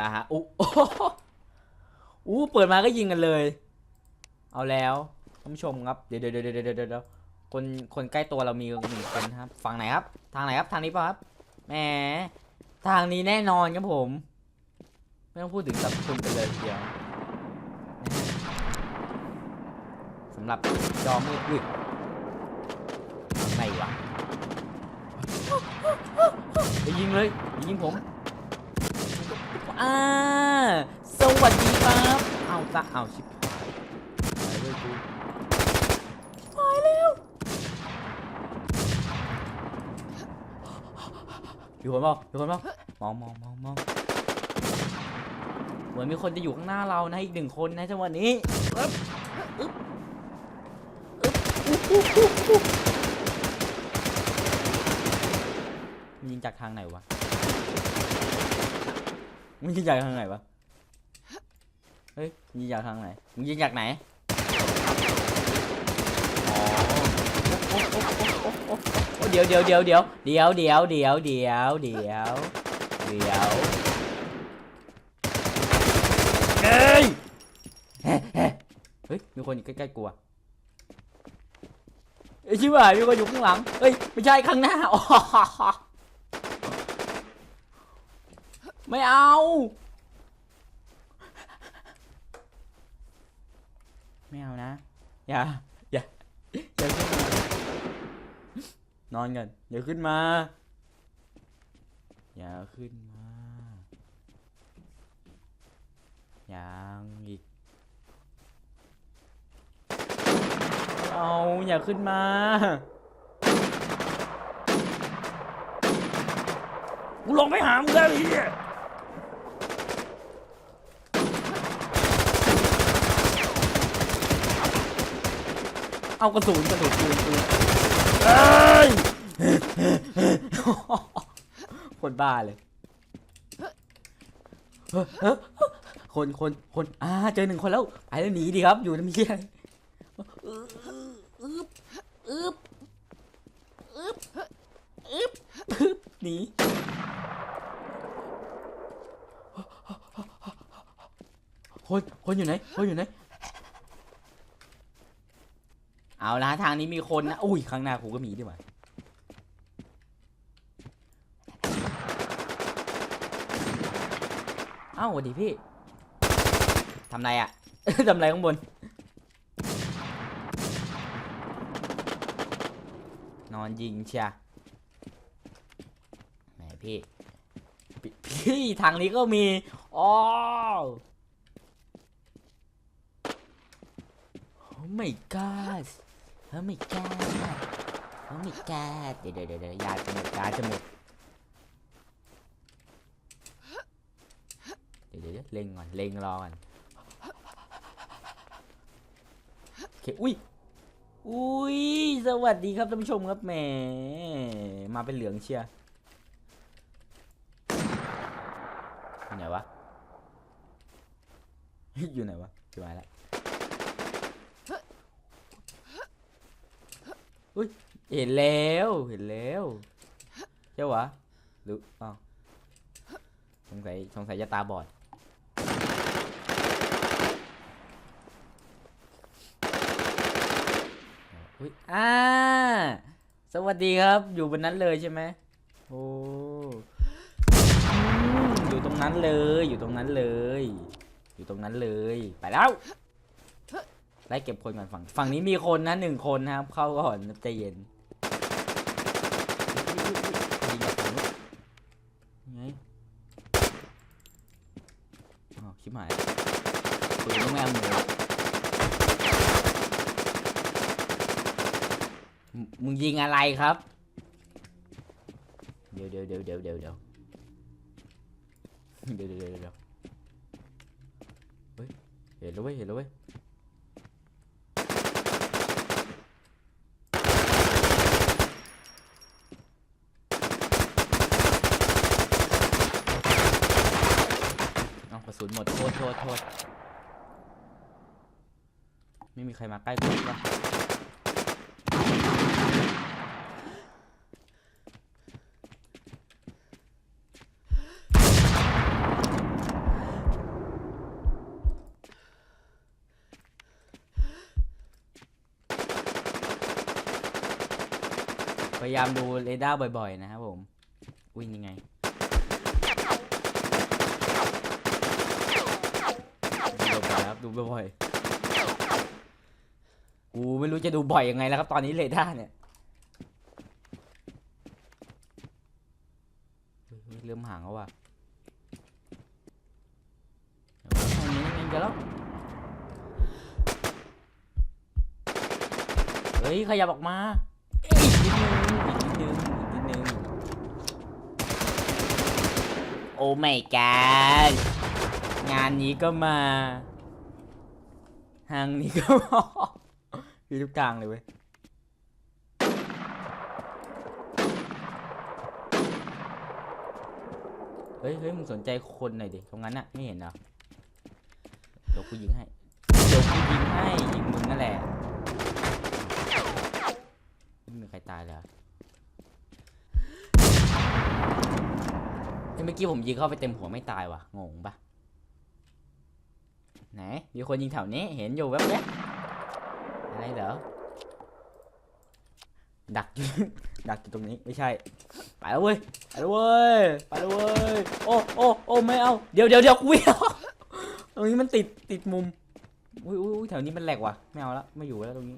ละฮะอู้อู้เปิดมาก็ยิงกันเลย เอาแล้วท่านผู้ชมครับเดี๋ยวเดี๋ยวเดี๋ยวเดี๋ยวเดี๋ยวเดี๋ยวคนคนใกล้ตัวเรามีหนึ่งคนครับฝั่งไหนครับ ทางไหนครับทางนี้ป่ะครับแหมทางนี้แน่นอนครับผม ไม่ต้องพูดถึงสับคุณกันเลยเดียวสำหรับจอมืดอุ้ยไหนวะไปยิงเลยยิงผม อ่าสวัสดีครับเอาตะเอาชิบหายเลยกูชิบหายแล้วอยู่คนเปล่าอยู่คนเปล่ามองมองมองมองเหมือนมีคนจะอยู่ข้างหน้าเรานะอีกหนึ่งคนนะจังหวะนี้อึ๊บอึ๊บอึ๊บยิงจากทางไหนวะ มึงยิงจากทางไหนวะ เฮ้ยมึงยิงจากทางไหน มึงยิงจากไหนโอ๊ะโอ๊ะโอ๊ะโอ๊ะโอ๊ะโอ๊ะเดี๋ยวเดี๋ยวเดี๋ยวเดี๋ยวเดี๋ยวเดี๋ยวเดี๋ยวเดี๋ยวเดี๋ยวเดี๋ยวเฮ้ยเฮ้ยเฮ้ยมีคนอยู่ใกล้ๆกูอะเอ้ชิบหายมีคนอยู่ข้างหลัง เฮ้ยไม่ใช่ข้างหน้าอ๋อ ไม่เอา ไม่เอานะ อย่า อย่า อย่าขึ้นมานอนกันอย่าขึ้นมา อย่าขึ้นมายังอีก เอาอย่าขึ้นมากูลงไปหามึงแล้วไอ้เหี้ย เอากระสุนกระสุนปืนปืนเอ้ยคนบ้าเลยคนคนคนอ่าเจอหนึ่งคนแล้วไปแล้วหนีดีครับอยู่น้ำเยี่ยอึ๊บอึ๊บอึ๊บอึ๊บอึ๊บหนีคนคนอยู่ไหนคนอยู่ไหน เอาละทางนี้มีคนนะอุ้ยข้างหน้ากูก็มีด้วยว่ะเอ้าสวัสดีพี่ทำไรอะ ทำไรข้างบน นอนยิงเชียแหมพี่พี่พี่ทางนี้ก็มีอ๋อ Oh my god Oh my god Oh my god เดี๋ยวเดี๋ยวเดี๋ยวยาจะหมดยาจะหมดเดี๋ยวเดี๋ยวเดี๋ยวเล็งก่อนเล็งรอก่อนโอเคอุ้ยอุ้ยสวัสดีครับท่านผู้ชมครับแหมมาเป็นเหลืองเชียร์อยู่ไหนวะอยู่ไหนวะจะมาแล้ว เห็นแล้วเห็นแล้วใช่วะหรืออ้าวสงสัยสงสัยจะตาบอดอุ้ยอ่าสวัสดีครับ อยู่บนนั้นเลยใช่ไหมโอ้อยู่ตรงนั้นเลย อยู่ตรงนั้นเลย อยู่ตรงนั้นเลย ไปแล้ว ไล่เก็บคนก่อนฝั่งฝั่งนี้มีคนนะหนึ่งคนนะครับ เข้าก่อนใจเย็นยิงจากฝั่งนู้นไงอ้าวชิบหายปืนต้องไม่หมูมึงมึงยิงอะไรครับเดี๋ยวเดี๋ยวเดี๋ยวเดี๋ยวเดี๋ยวเดี๋ยวเดี๋ยวเดี๋ยวเดี๋ยวเดี๋ยวเฮ้ยเห็นแล้วเว้ยเห็นแล้วเว้ย นหมดโทษโทษโทษไม่มีใครมาใกล้กูแล้วพยายามดูเรดาร์บ่อย ๆ นะครับผม วิ่งยังไง ดูบ่อยๆครับดูบ่อยๆกูไม่รู้จะดูบ่อยยังไงแล้วครับ ตอนนี้เรดาร์เนี่ยเริ่มห่างแล้วว่ะเดี๋ยวตรงนี้นิดนึงจะแล้วเฮ้ยขยับออกมาอีกนิดนึงอีกนิดนึงอีกนิดนึงโอ้ my god งานนี้ก็มา ทางนี้ก็มามีทุกทางเลยเว้ยเฮ้ยเฮ้ยมึงสนใจคนหน่อยดิตรงนั้นน่ะไม่เห็นเหรอเดี๋ยวกูยิงให้ เดี๋ยวกูยิงให้ยิงมึงนั่นแหละไม่มีใครตายเลยเหรอเฮ้ยเมื่อกี้ผมยิงเข้าไปเต็มหัวไม่ตายว่ะ งงปะ ไหน มีคนยิงแถวนี้ เห็นอยู่แว๊บๆอะไรเหรอ ดักอยู่ดักอยู่ตรงนี้ ไม่ใช่ ไปแล้วเว้ย ไปแล้วเว้ย ไปแล้วเว้ย โอ้โอ้โอ้ไม่เอา เดี๋ยวเดี๋ยวเดี๋ยวกูไม่เอาตรงนี้มันติด ติดมุม อุ้ยอุ้ยแถวนี้มันแหลกว่ะ ไม่เอาละ ไม่อยู่แล้วตรงนี้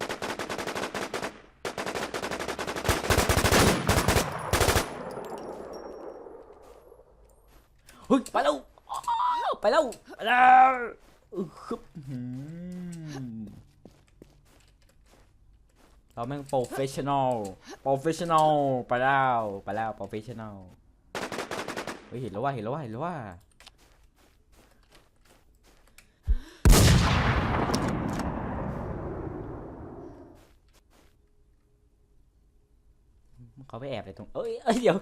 เฮ้ยไปแล้วไปแล้วไปแล้ว อึกฮึบเราแม่งโปรเฟชชั่นอล โปรเฟชชั่นอล ไปแล้ว ไปแล้ว โปรเฟชชั่นอล เฮ้ย เห็นแล้วว่า เห็นแล้วว่า เห็นแล้วว่า เขาไปแอบอะไรตรง เอ้ย เอ้ย เดี๋ยว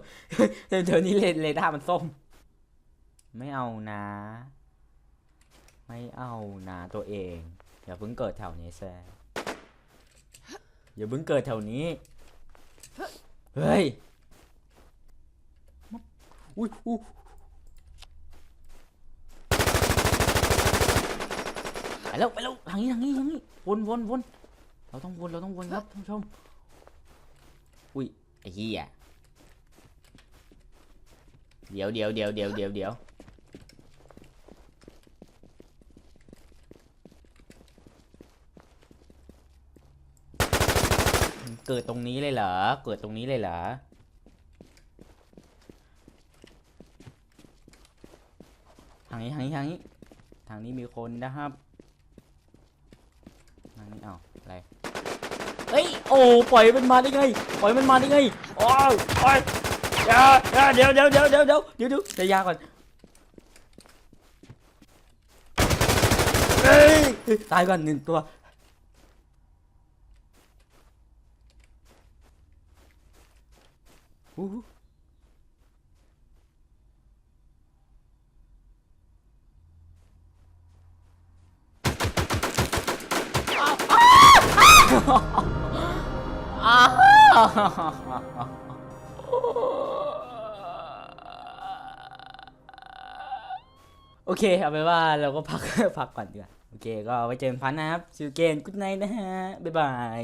เดี๋ยวเดี๋ยวนี้เลเรดาร์มันส้ม ไม่เอานะ ไม่เอานะตัวเอง อย่าเพิ่งเกิดแถวนี้แซอย่าเพิ่งเกิดแถวนี้ เฮ้ย อุ้ยอุ้ยไปแล้วไปแล้วทางนี้ทางนี้ทางนี้วนวนวนเราต้องวนเราต้องวนครับท่านผู้ชม อุ้ยไอ้เหี้ยเดี๋ยวเดี๋ยวเดี๋ยวเดี๋ยวเดี๋ยวเดี๋ยว เกิดตรงนี้เลยเหรอ เกิดตรงนี้เลยเหรอ ทางนี้ทางนี้ทางนี้ ทางนี้มีคนนะครับ ทางนี้เอาอะไร เฮ้ย โอ้ ปล่อยมันมาได้ไง ปล่อยมันมาได้ไงโอ้ยโอ้ยอย่าอย่าเดี๋ยวเดี๋ยวเดี๋ยวเดี๋ยวเดี๋ยวเดี๋ยวเดี๋ยวเดี๋ยวยาก่อนเฮ้ยตายก่อนหนึ่งตัว อู้โอเค เอาไปนว่าเราก็พักพักก่อนดีกว่า โอเค ก็ไว้เจอกันพันนะครับซิวเกนกุ๊ดไนท์นะฮะ บ๊ายบาย